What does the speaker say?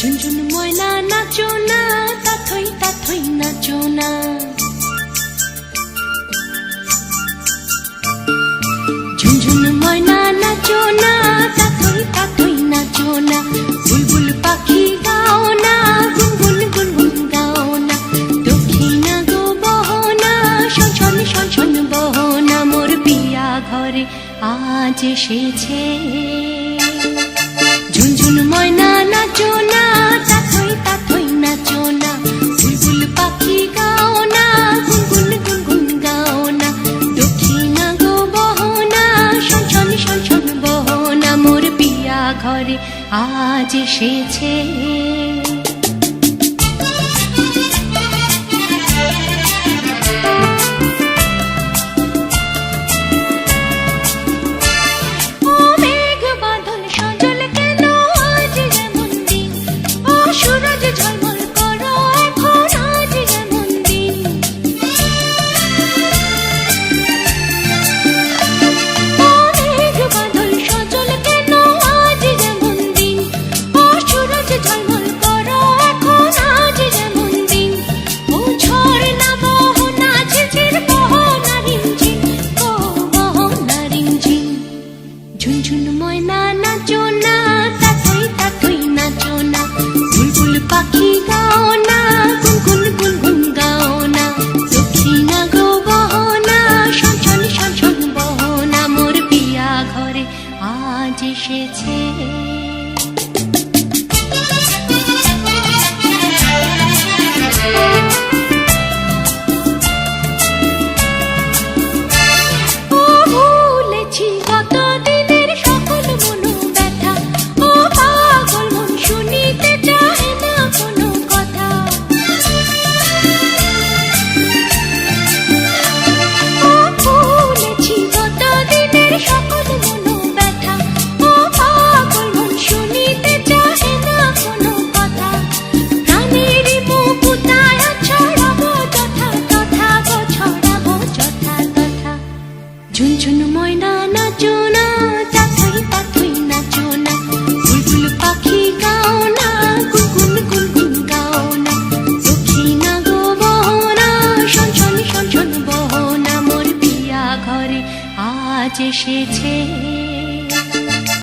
ঝুনঝুন ময়না নাচো না, তাথই তাথই নাচো না। ঝুনঝুন ময়না নাচো না, তাথই তাথই নাচো না। বুলবুল পাখি গাও না, গুনগুন গুনগুন গাও না। দক্ষিণা গো বহনা সঞ্চন সঞ্চন বহনা, মোর বিয়া ঘরে আজ এসেছে। ঝুনঝুন ময় আজ এসেছে। ময়না নাচো না, তাকাই তাকাই নাচো না। বুলবুল পাখি গাও না, গুনগুন গুনগুন গাও না। দক্ষিণা গো বহনা সঞ্চল বিয়া ঘরে আজ এসেছে। আজ এসেছে